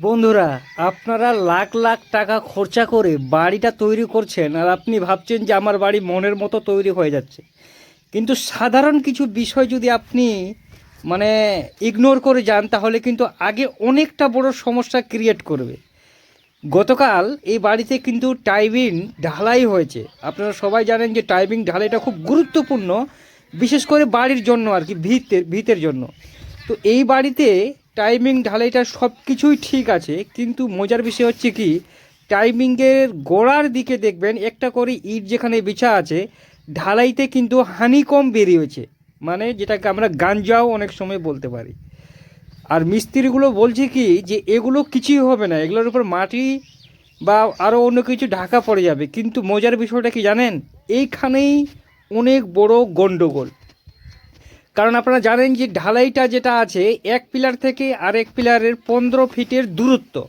বন্ধুরা, আপনারা লাখ লাখ টাকা খরচা করে বাড়িটা তৈরি করছেন আর আপনি ভাবছেন যে আমার বাড়ি মনের মতো তৈরি হয়ে যাচ্ছে। কিন্তু সাধারণ কিছু বিষয় যদি আপনি মানে ইগনোর করে যান, তাহলে কিন্তু আগে অনেকটা বড় সমস্যা ক্রিয়েট করবে। গতকাল এই বাড়িতে কিন্তু টাইবিং ঢালাই হয়েছে। আপনারা সবাই জানেন যে টাইবিং ঢালাইটা খুব গুরুত্বপূর্ণ, বিশেষ করে বাড়ির জন্য আর কি, ভিতের ভিতের জন্য। তো এই বাড়িতে টাইমিং ঢালাইটা সব কিছুই ঠিক আছে, কিন্তু মজার বিষয় হচ্ছে কি টাইমিংয়ের গোড়ার দিকে দেখবেন একটা করে ইট যেখানে বিছা আছে, ঢালাইতে কিন্তু হানি কম বেরিয়েছে। মানে যেটাকে আমরা গাঞ্জাও অনেক সময় বলতে পারি। আর মিস্ত্রিগুলো বলছে কি, যে এগুলো কিছুই হবে না, এগুলোর উপর মাটি বা আরও অন্য কিছু ঢাকা পড়ে যাবে। কিন্তু মজার বিষয়টা কি জানেন? এইখানেই অনেক বড় গণ্ডগোল কারণ আপনারা জানেন যে ঢালাইটা যেটা আছে, এক পিলার থেকে আরেক পিলারের পনেরো ফিটের দূরত্ব।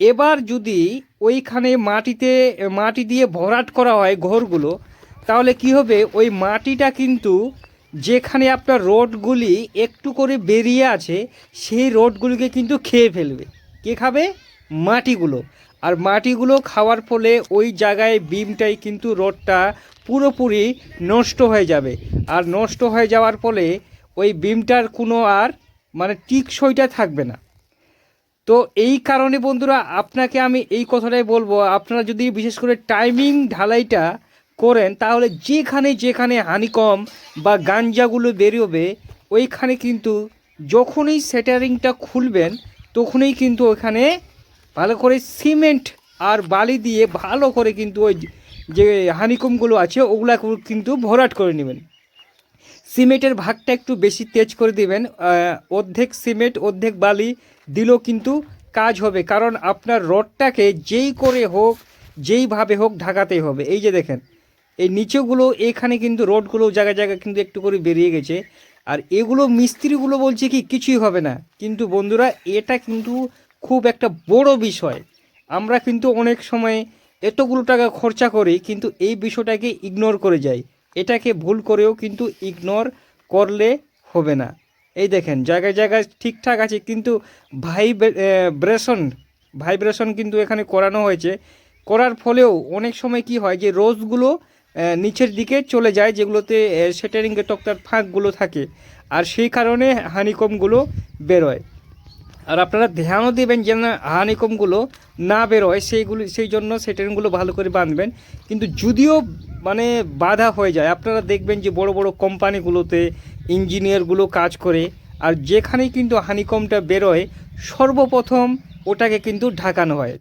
এবার যদি ওইখানে মাটিতে, মাটি দিয়ে ভরাট করা হয় ঘরগুলো, তাহলে কি হবে? ওই মাটিটা কিন্তু যেখানে আপনার রোডগুলি একটু করে বেরিয়ে আছে, সেই রোডগুলিকে কিন্তু খেয়ে ফেলবে। কে খাবে? মাটিগুলো। আর মাটিগুলো খাওয়ার ফলে ওই জায়গায় বিমটাই কিন্তু রোডটা পুরোপুরি নষ্ট হয়ে যাবে। আর নষ্ট হয়ে যাওয়ার ফলে ওই বিমটার কোনো আর মানে টিকসইটা থাকবে না। তো এই কারণে বন্ধুরা, আপনাকে আমি এই কথাটাই বলব, আপনারা যদি বিশেষ করে টাইমিং ঢালাইটা করেন, তাহলে যেখানে যেখানে হানিকম বা গাঞ্জাগুলো বেরোবে, ওইখানে কিন্তু যখনই সেটারিংটা খুলবেন, তখনই কিন্তু ওখানে ভালো করে সিমেন্ট আর বালি দিয়ে ভালো করে কিন্তু ওই যে হানিকমগুলো আছে ওগুলা কিন্তু ভরাট করে নেবেন। সিমেন্টের ভাগটা একটু বেশি তেজ করে দিবেন অর্ধেক সিমেন্ট, অর্ধেক বালি দিলেও কিন্তু কাজ হবে, কারণ আপনার রডটাকে যেই করে হোক, যেইভাবে হোক ঢাকাতেই হবে। এই যে দেখেন, এই নিচেগুলো, এখানে কিন্তু রোডগুলো জায়গায় জায়গায় কিন্তু একটু করে বেরিয়ে গেছে। আর এগুলো মিস্ত্রিগুলো বলছে কি, কিছুই হবে না। কিন্তু বন্ধুরা, এটা কিন্তু খুব একটা বড় বিষয়। আমরা কিন্তু অনেক সময় এতগুলো টাকা খরচা করি, কিন্তু এই বিষয়টাকে ইগনোর করে যাই। এটাকে ভুল করেও কিন্তু ইগনোর করলে হবে না। এই দেখেন, জায়গায় জায়গায় ঠিকঠাক আছে, কিন্তু ভাইব্রেশন ভাইব্রেশন কিন্তু এখানে করানো হয়েছে। করার ফলেও অনেক সময় কি হয় যে, রোজগুলো নিচের দিকে চলে যায়, যেগুলোতে সেটারিংয়ের তক্তার ফাঁকগুলো থাকে। আর সেই কারণে হানিকমগুলো বেরোয়। আর আপনারা ধ্যানও দেবেন যেন হানিকমগুলো না বেরোয়, সেইগুলি, সেই জন্য সেটেনগুলো ভালো করে বাঁধবেন। কিন্তু যদিও মানে বাধা হয়ে যায়, আপনারা দেখবেন যে বড় বড় কোম্পানিগুলোতে ইঞ্জিনিয়ারগুলো কাজ করে, আর যেখানেই কিন্তু হানিকমটা বেরোয়, সর্বপ্রথম ওটাকে কিন্তু ঢাকানো হয়।